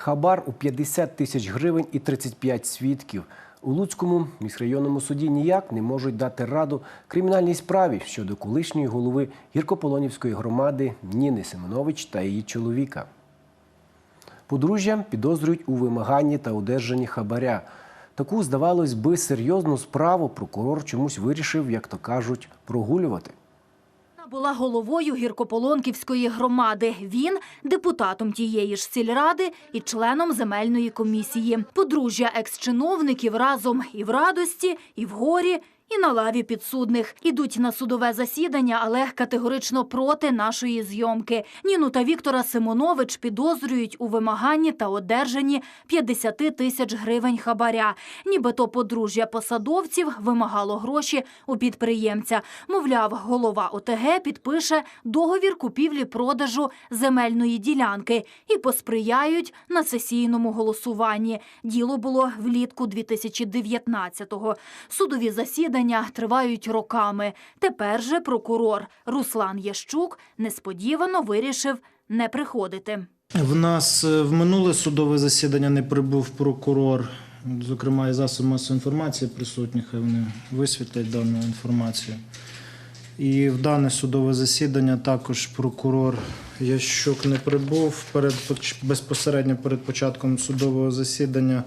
Хабар у 50 тисяч гривень і 35 свідків. У Луцькому міськрайонному суді ніяк не можуть дати раду кримінальній справі щодо колишньої голови гіркополонівської громади Ніни Семенович та її чоловіка. Подружжя підозрюють у вимаганні та одержанні хабаря. Таку, здавалось би, серйозну справу прокурор чомусь вирішив, як то кажуть, прогулювати. Була головою гіркополонківської громади. Він депутатом тієї ж сільради і членом земельної комісії. Подружжя екс-чиновників разом і в радості, і в горі. І на лаві підсудних ідуть на судове засідання, але категорично проти нашої зйомки. Ніну та Віктора Симонович підозрюють у вимаганні та одержанні 50 тисяч гривень хабаря. Нібито подружжя посадовців вимагало гроші у підприємця. Мовляв, голова ОТГ підпише договір купівлі-продажу земельної ділянки і посприяють на сесійному голосуванні. Діло було влітку 2019-го. Судові засідання тривають роками. Тепер же прокурор Руслан Ящук несподівано вирішив не приходити. В нас е, в минуле судове засідання не прибув прокурор, зокрема і засоб масової інформації присутні, хай вони висвітлять дану інформацію. І в дане судове засідання також прокурор Ящук не прибув перед безпосередньо перед початком судового засідання.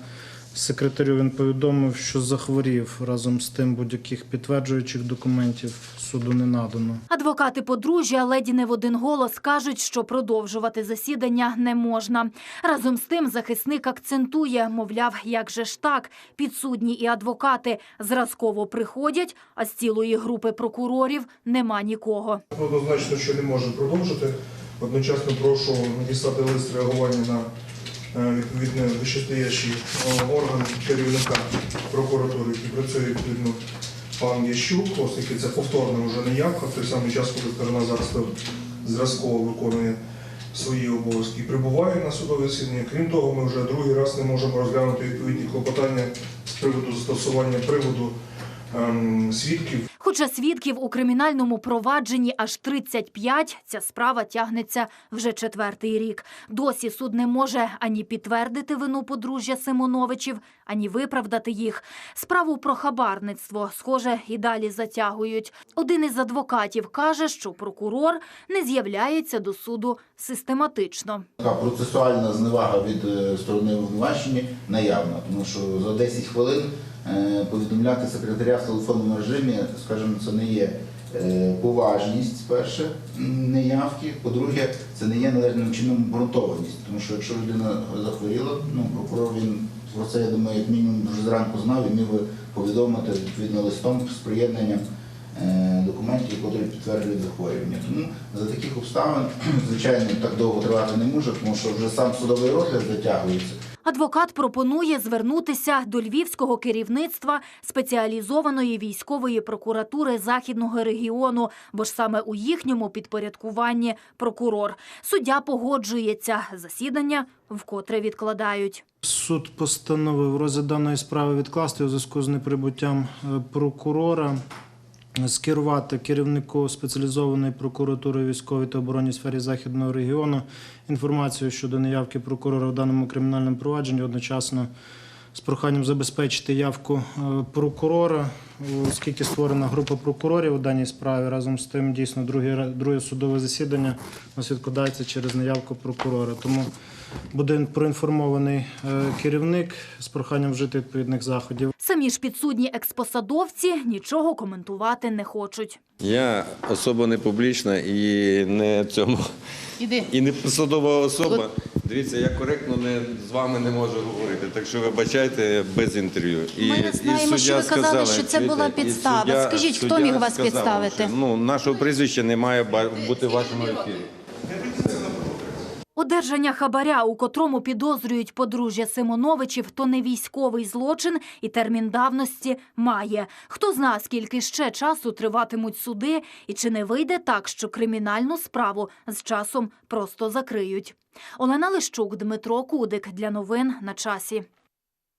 Секретарю він повідомив, що захворів разом з тим будь-яких підтверджуючих документів суду не надано. Адвокати подружжя леді не в один голос кажуть, що продовжувати засідання не можна. Разом з тим захисник акцентує, мовляв, як же ж так, підсудні і адвокати зразково приходять, а з цілої групи прокурорів нема нікого. Однозначно, що не може продовжити. Одночасно прошу надіслати лист реагування на е, відповідне вищестоящий е, орган керівника прокуратури, який працює відповідно пан Ящук, оскільки це повторна вже неявка, в той самий час, коли сторона зараз зразково виконує свої обов'язки прибуває на судове засідання. Крім того, ми вже другий раз не можемо розглянути відповідні клопотання з приводу застосування приводу ем, свідків Хоча свідків у кримінальному провадженні аж 35, ця справа тягнеться вже четвертий рік. Досі суд не може ані підтвердити вину подружжя Симоновичів, ані виправдати їх. Справу про хабарництво, схоже, і далі затягують. Один із адвокатів каже, що прокурор не з'являється до суду систематично. Така процесуальна зневага від е, сторони обвинувачення наявна, тому що за 10 хвилин повідомляти секретаря в телефонному режимі, скажімо, це не є е, поважність, перше, неявки. По-друге, це не є належним чином обґрунтованість, тому що якщо людина захворіла, ну прокурор він про це, я думаю, як мінімум вже зранку знав і міг повідомити відповідно листом з приєднанням е, документів, які підтверджують захворювання. Тому за таких обставин, звичайно, так довго тривати не може, тому що вже сам судовий розгляд затягується. Адвокат пропонує звернутися до львівського керівництва спеціалізованої військової прокуратури західного регіону, бо ж саме у їхньому підпорядкуванні прокурор. Суддя погоджується. Засідання вкотре відкладають. Суд постановив розгляд даної справи відкласти у зв'язку з неприбуттям е, прокурора, скерувати керівнику спеціалізованої прокуратури військової та оборонній сфері західного регіону інформацію щодо неявки прокурора в даному кримінальному провадженні одночасно. З проханням забезпечити явку е, прокурора, оскільки створена група прокурорів у даній справі. Разом з тим, дійсно, друге, друге судове засідання у нас відкладається через неявку прокурора. Тому буде проінформований е, керівник з проханням вжити відповідних заходів. Самі ж підсудні експосадовці нічого коментувати не хочуть. Я особа не публічна і не цьому Іди. і не посадова особа. Дивіться, я коректно не з вами не можу говорити, так що вибачайте без інтерв'ю. І, Ми не знаємо, що ви казали, що це була чуєте, і підстава. Скажіть, хто суддя міг вас сказав, підставити? що, ну, нашого прізвища не має ба- бути в вашому ефірі. Одержання хабаря, у котрому підозрюють подружжя Симоновичів, то не військовий злочин і термін давності має. Хто зна, скільки ще часу триватимуть суди, і чи не вийде так, що кримінальну справу з часом просто закриють. Олена Лищук, Дмитро Кудик для новин на часі.